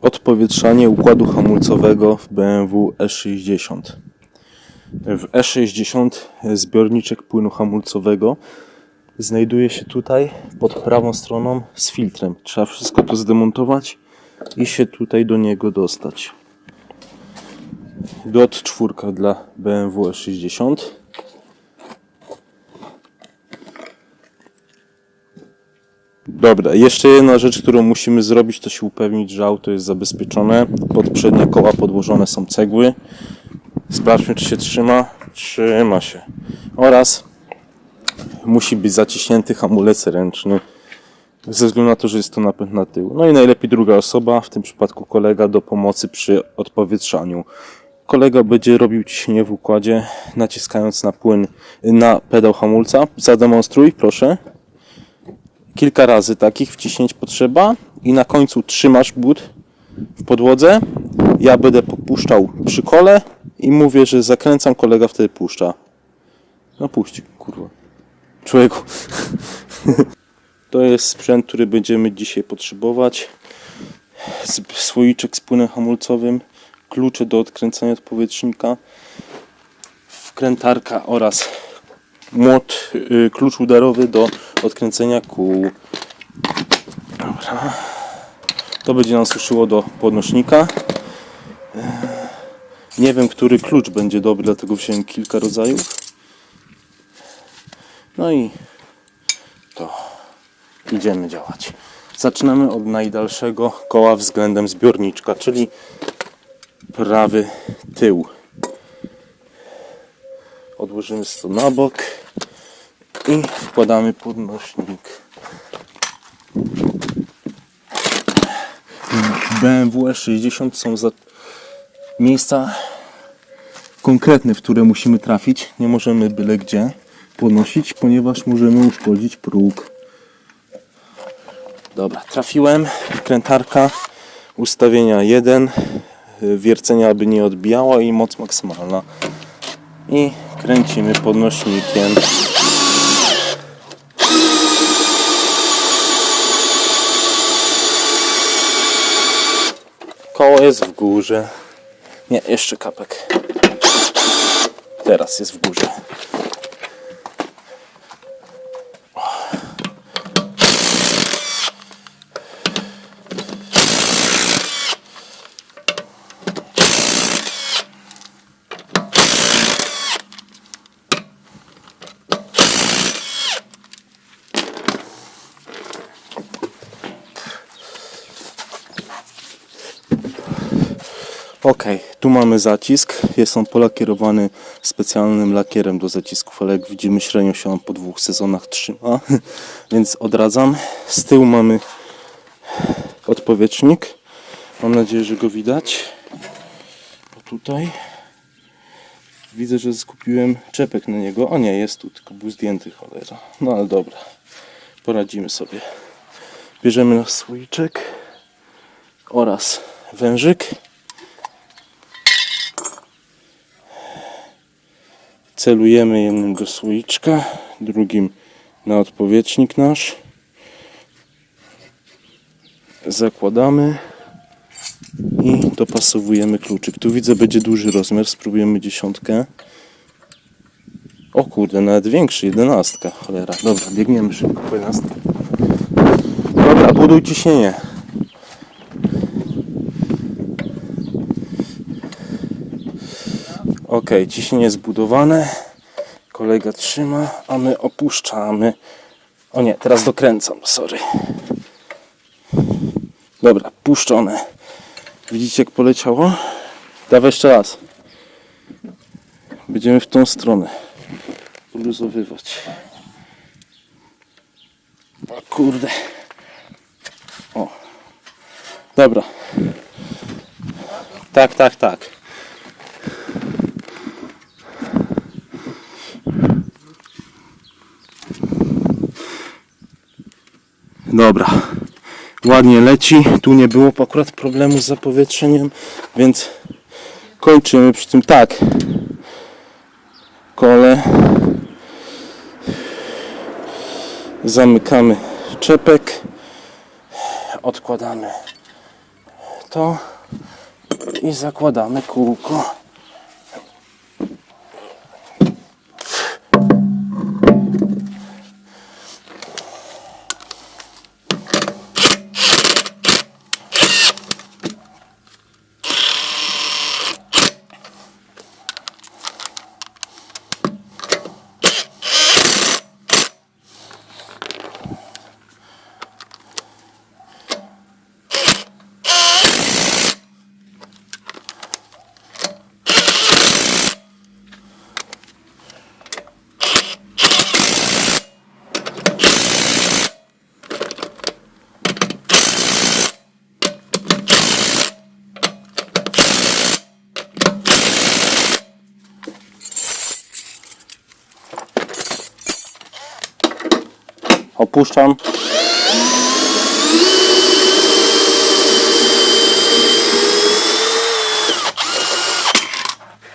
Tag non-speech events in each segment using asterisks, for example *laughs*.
Odpowietrzanie układu hamulcowego w BMW E60. W E60 zbiorniczek płynu hamulcowego znajduje się tutaj pod prawą stroną z filtrem. Trzeba wszystko to zdemontować i się tutaj do niego dostać. Dot czwórka dla BMW E60. Dobra, jeszcze jedna rzecz, którą musimy zrobić, to się upewnić, że auto jest zabezpieczone. Pod przednie koła podłożone są cegły. Sprawdźmy, czy się trzyma. Trzyma się. Oraz musi być zaciśnięty hamulec ręczny. Ze względu na to, że jest to napęd na tył. No i najlepiej druga osoba, w tym przypadku kolega, do pomocy przy odpowietrzaniu. Kolega będzie robił ciśnienie w układzie, naciskając na płyn, na pedał hamulca. Zademonstruj, proszę kilka razy takich wciśnięć potrzeba i na końcu trzymasz but w podłodze. Ja będę popuszczał przy kole i mówię, że zakręcam, kolega wtedy puszcza. No puść, kurwa. Człowieku. *laughs* To jest sprzęt, który będziemy dzisiaj potrzebować. Słoiczek z płynem hamulcowym, klucze do odkręcania odpowietrznika, wkrętarka oraz młot, y, klucz udarowy do odkręcenia kół. Dobra. To będzie nam służyło do podnośnika. Nie wiem, który klucz będzie dobry, dlatego wziąłem kilka rodzajów. No i to idziemy działać. Zaczynamy od najdalszego koła względem zbiorniczka, czyli prawy tył. Odłożymy to na bok i wkładamy podnośnik. BMW 60 są za... miejsca konkretne, w które musimy trafić. Nie możemy byle gdzie podnosić, ponieważ możemy uszkodzić próg. Dobra, trafiłem. Wkrętarka, ustawienia 1, wiercenia aby nie odbijało i moc maksymalna. I kręcimy podnośnikiem. Koło jest w górze. Nie, jeszcze kapek. Teraz jest w górze. Ok, tu mamy zacisk. Jest on polakierowany specjalnym lakierem do zacisków, ale jak widzimy średnio się on po dwóch sezonach trzyma, *laughs* więc odradzam. Z tyłu mamy odpowietrznik. Mam nadzieję, że go widać. O tutaj. Widzę, że skupiłem czepek na niego. O nie, jest tu, tylko był zdjęty cholera. No ale dobra, poradzimy sobie. Bierzemy nasz słoiczek oraz wężyk. Celujemy jednym do słoiczka, drugim na odpowietrznik nasz. Zakładamy i dopasowujemy kluczyk. Tu widzę będzie duży rozmiar, spróbujemy dziesiątkę. O kurde, nawet większy, jedenastka, cholera. Dobra, biegniemy szybko po jedenastkę. Dobra, buduj ciśnienie. Ok, ciśnienie zbudowane. Kolega trzyma, a my opuszczamy. O nie, teraz dokręcam, sorry. Dobra, puszczone. Widzicie jak poleciało? Dawaj jeszcze raz. Będziemy w tą stronę. Luzowywać. O kurde. O. Dobra. Tak, tak, tak. Dobra. Ładnie leci. Tu nie było akurat problemu z zapowietrzeniem, więc kończymy przy tym tak. Kole. Zamykamy czepek. Odkładamy to i zakładamy kółko. Opuszczam.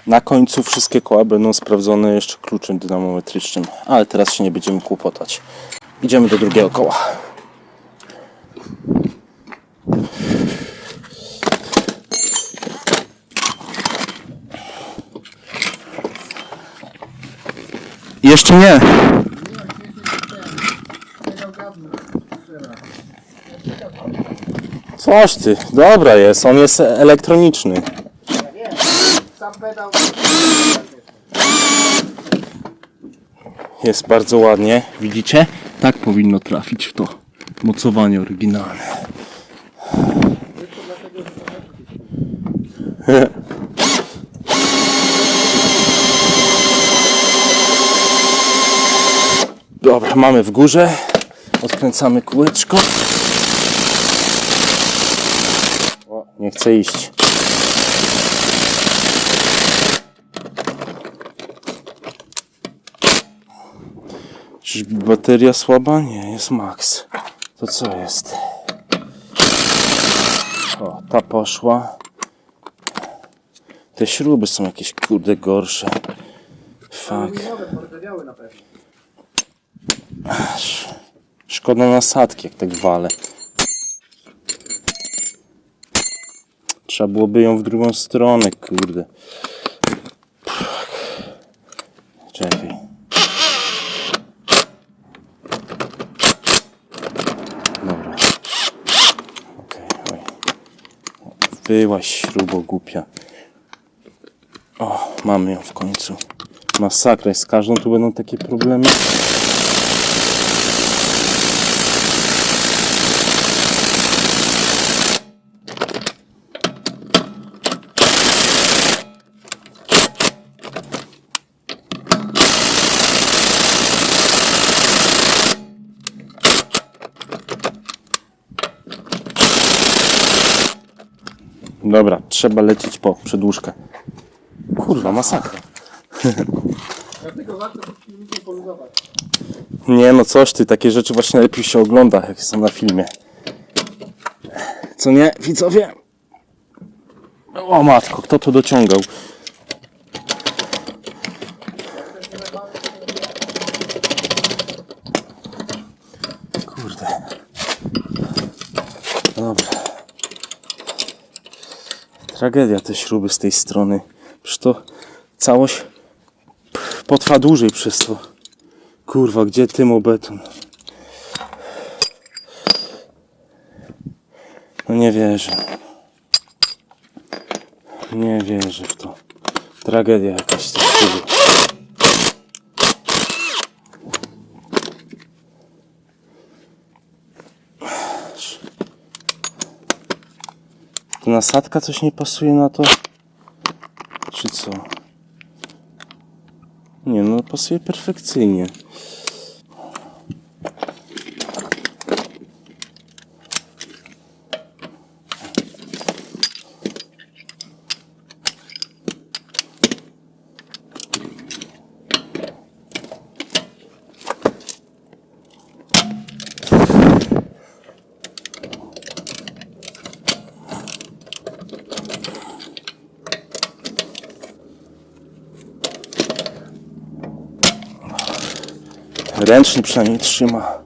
Na końcu wszystkie koła będą sprawdzone jeszcze kluczem dynamometrycznym, ale teraz się nie będziemy kłopotać. Idziemy do drugiego koła. Jeszcze nie. Coś ty, dobra jest, on jest elektroniczny. Jest bardzo ładnie, widzicie? Tak powinno trafić w to mocowanie oryginalne. Dobra, mamy w górze. Odkręcamy kółeczko. O, nie chce iść. Czyżby bateria słaba? Nie, jest max. To co jest? O, ta poszła. Te śruby są jakieś kurde gorsze. Fuck. Nowe porzewiały na pewno. Aż. Szkoda nasadki, jak tak wale. Trzeba byłoby ją w drugą stronę, kurde. Czekaj. Dobra. Okej, oj. Wyłaś śrubo głupia. O, mamy ją w końcu. Masakra, z każdą tu będą takie problemy. Dobra, trzeba lecieć po przedłużkę. Kurwa, masakra. Dlatego warto poluzować. Nie no, coś ty, takie rzeczy właśnie lepiej się ogląda, jak są na filmie. Co nie, widzowie? O matko, kto to dociągał? Kurde. Dobra. Tragedia te śruby z tej strony. Przecież to całość potrwa dłużej przez to. Kurwa, gdzie tymobeton? No nie wierzę. Nie wierzę w to. Tragedia jakaś To nasadka coś nie pasuje na to? Czy co? Nie no, pasuje perfekcyjnie. Ręczny przynajmniej trzyma.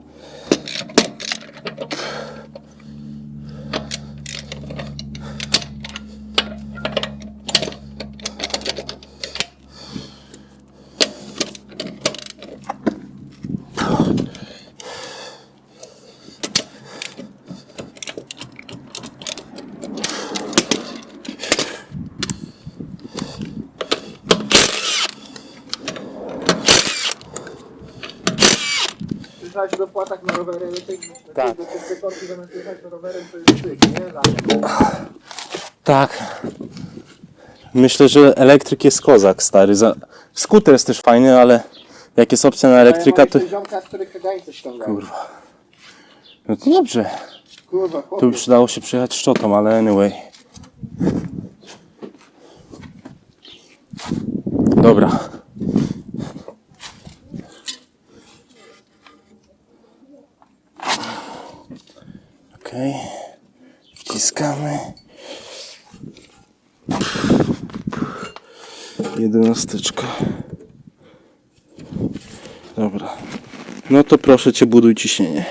Na rowery elektryczne? Tak. Do zamiast jechać na rowerem to jest tyk, nie? Za- Tak. Myślę, że elektryk jest kozak, stary. Za... Skuter jest też fajny, ale jak jest opcja na elektryka, to... Ja mam ziomka, z których kagańce ściągają. Kurwa. No to dobrze. Kurwa, Tu chłopie. by przydało się przyjechać szczotą, ale anyway. Dobra. Okej. Wciskamy. Jedenasteczka. Dobra. No to proszę cię, buduj ciśnienie.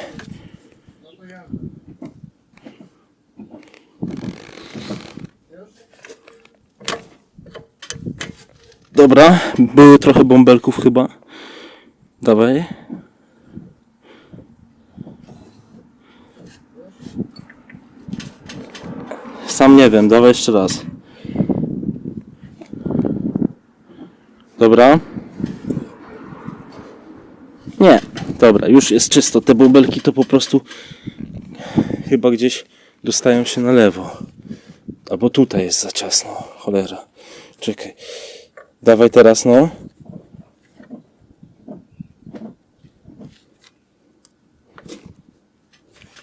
Dobra, było trochę bąbelków chyba. Dawaj. Sam nie wiem, dawaj jeszcze raz. Dobra. Nie, dobra, już jest czysto. Te bąbelki to po prostu chyba gdzieś dostają się na lewo. Albo tutaj jest za ciasno, cholera. Czekaj. Dawaj teraz, no.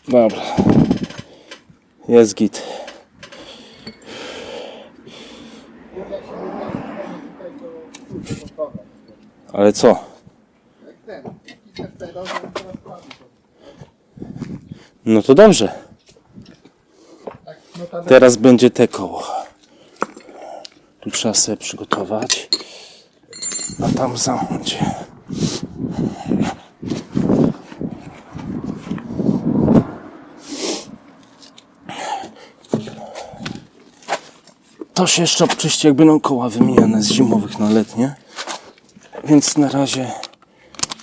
Dobra. Jest git. Ale co? Jak ten. Kicker tutaj dobrze, to teraz prawie to. No to dobrze. Teraz będzie te koło. Tu trzeba sobie przygotować. A tam zamknąć. To się jeszcze obczyści, jak będą koła wymieniane z zimowych na letnie. Więc na razie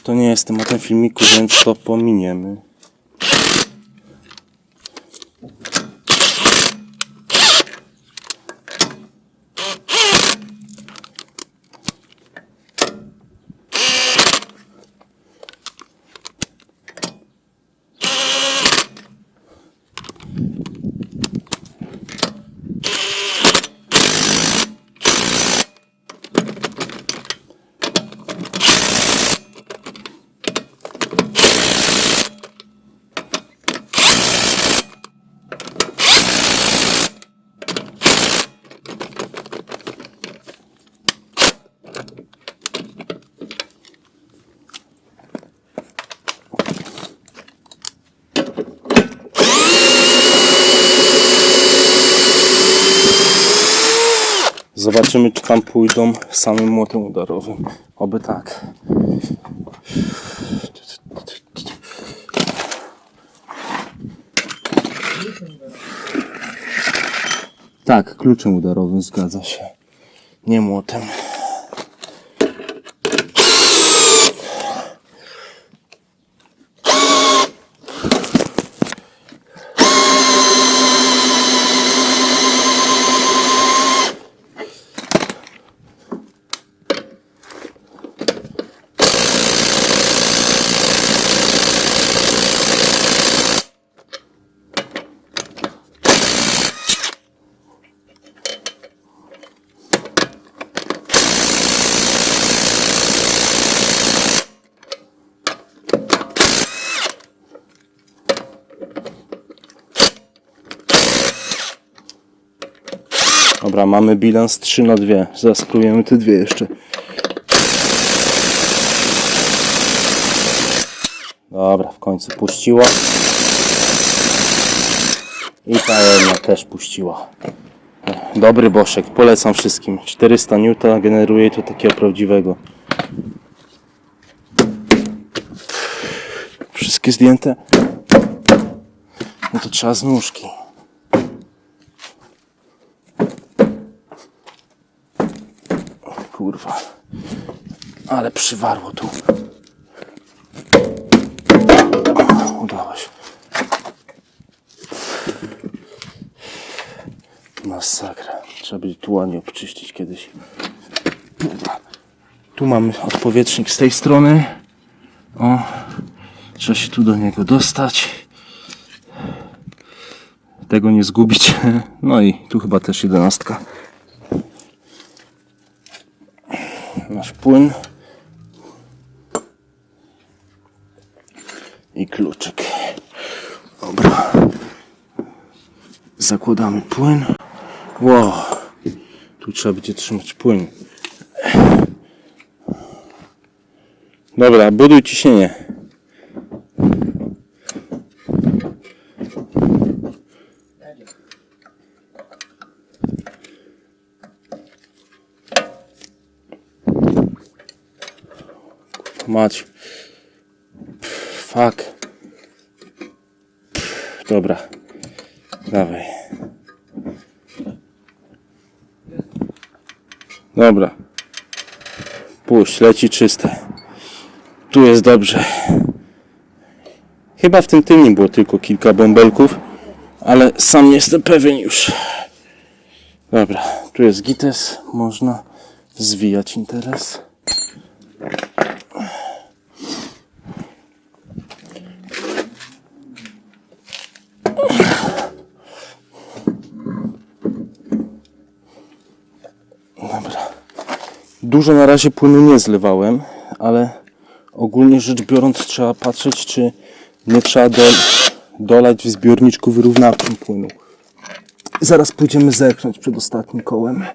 to nie jest tematem filmiku, więc to pominiemy. Zobaczymy, czy tam pójdą samym młotem udarowym. Oby tak. Tak, kluczem udarowym zgadza się. Nie młotem. Dobra, mamy bilans 3 na 2. Zaraz spróbujemy te dwie jeszcze. Dobra, w końcu puściła. I ta jedna też puściła. Dobry boszek, polecam wszystkim. 400 N generuje to takiego prawdziwego. Wszystkie zdjęte. No to trzeba z nóżki. Kurwa. Ale przywarło tu. Udało się. Masakra. Trzeba będzie tu ładnie obczyścić kiedyś. Tu mamy odpowietrznik z tej strony. O. Trzeba się tu do niego dostać. Tego nie zgubić. *laughs* No i tu chyba też jedenastka. Nasz płyn. I kluczyk. Dobra. Zakładamy płyn. Wow. Tu trzeba będzie trzymać płyn. Dobra, buduj ciśnienie. Mać. Fuck. Dobra. Dawaj. Dobra. Puść, leci czyste. Tu jest dobrze. Chyba w tym tylnym było tylko kilka bąbelków, ale sam nie jestem pewien już. Dobra, tu jest gites, można zwijać interes. Dużo na razie płynu nie zlewałem, ale ogólnie rzecz biorąc trzeba patrzeć, czy nie trzeba do, dolać w zbiorniczku wyrównawczym płynu. Zaraz pójdziemy zerknąć przed ostatnim kołem.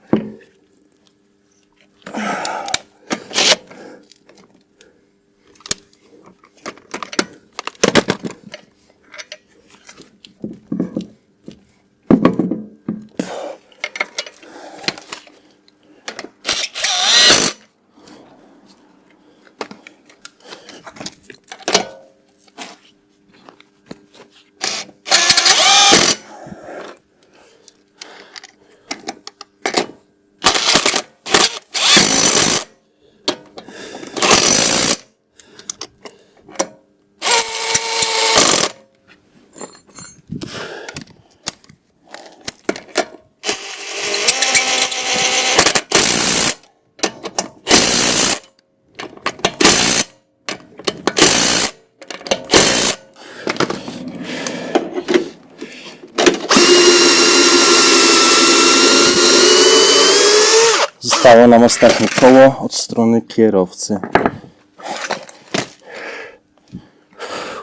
Zostało nam ostatnie koło od strony kierowcy.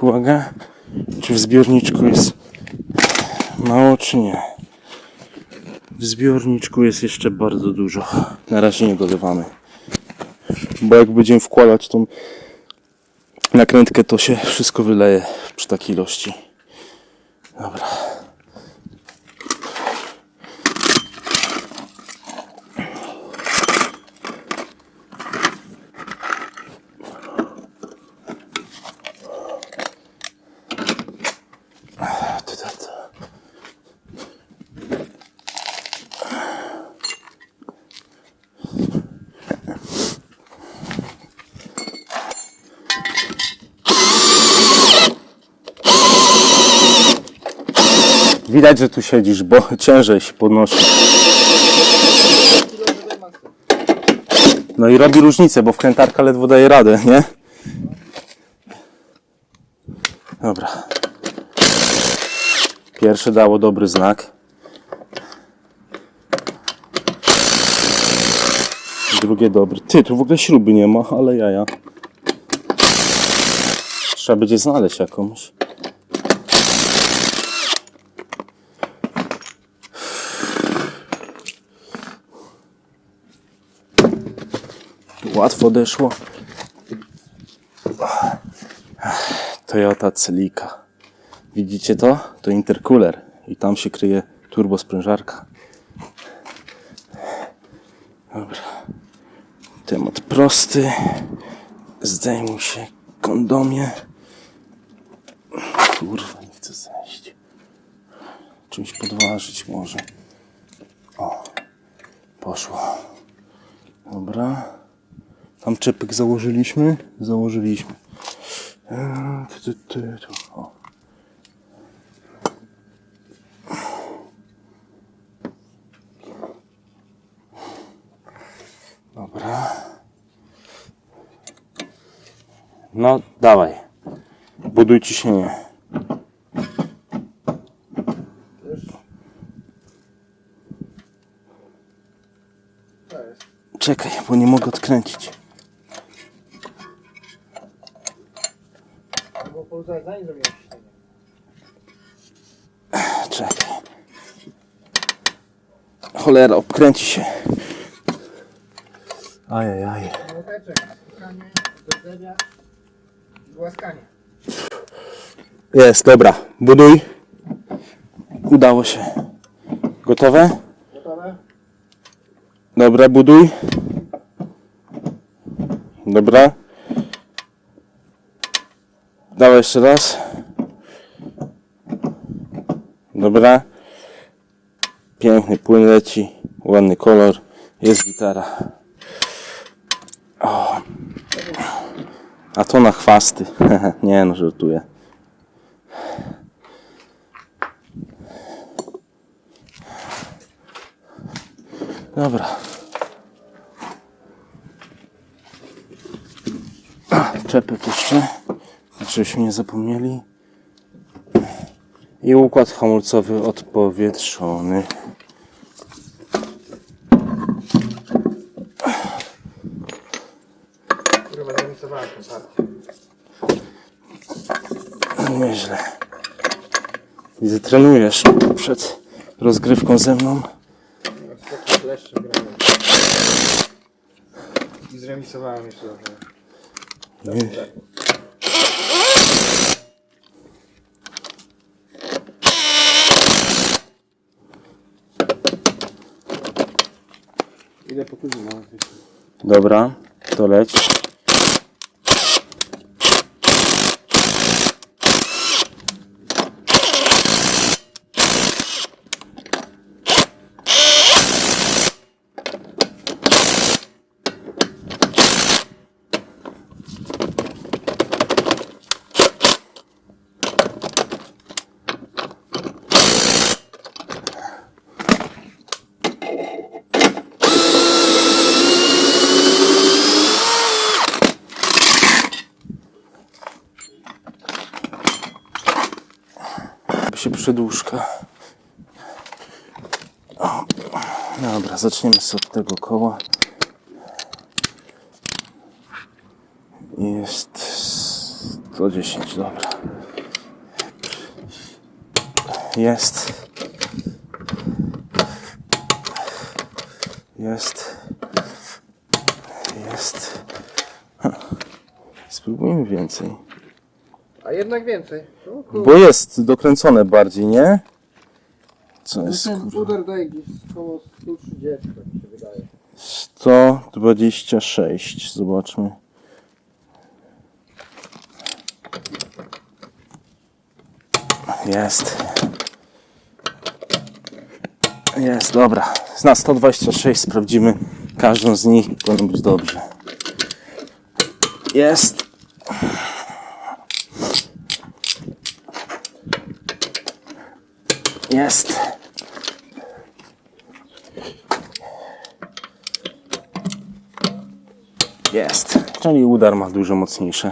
Uwaga, czy w zbiorniczku jest mało, czy nie? W zbiorniczku jest jeszcze bardzo dużo. Na razie nie dolewamy. Bo jak będziemy wkładać tą nakrętkę, to się wszystko wyleje przy takiej ilości. Dobra. Widać, że tu siedzisz, bo *laughs* ciężej się podnosi. No i robi różnicę, bo wkrętarka ledwo daje radę, nie? Dobra. Pierwsze dało dobry znak. Drugie dobry. Ty, tu w ogóle śruby nie ma, ale jaja. Trzeba będzie znaleźć jakąś. Łatwo odeszło. Toyota Celica. Widzicie to? To intercooler i tam się kryje turbosprężarka. Dobra. Temat prosty. Zdejmuj się kondomie. Kurwa, nie chcę zejść. Czymś podważyć może. O, poszło. Dobra. Tam czepek założyliśmy? Założyliśmy. O. Dobra. No, dawaj. Buduj ciśnienie. Czekaj, bo nie mogę odkręcić. To było południe, zanim zrobiłem ciśnienie. Czekaj. Cholera, obkręci się. Ajajaj. Głaskanie. Jest, dobra. Buduj. Udało się. Gotowe? Gotowe? Dobra, buduj. Dobra. Dawaj jeszcze raz. Dobra. Piękny płyn leci. Ładny kolor. Jest gitara. O. A to na chwasty. *laughs* Nie no, żartuję. Dobra. Czepek jeszcze. Żebyśmy nie zapomnieli. I układ hamulcowy odpowietrzony. Nieźle. Widzę, trenujesz przed rozgrywką ze mną. I zremisowałem jeszcze dobrze. Nie. Mam? Dobra, to leć. By się przedłużka. O, Dobra, zaczniemy sobie od tego koła. Jest 110, dobra. Jest. Jest. Jest. Spróbujmy więcej. A jednak więcej. O kurwa. Bo jest dokręcone bardziej, nie? Co jest? Ten kurwa? puder daje gdzieś około 130, tak mi się wydaje. 126, zobaczmy. Jest. Jest, dobra. Na 126 sprawdzimy każdą z nich i powinno być dobrze. Jest. Jest. Jest. Czyli udar ma dużo mocniejsze.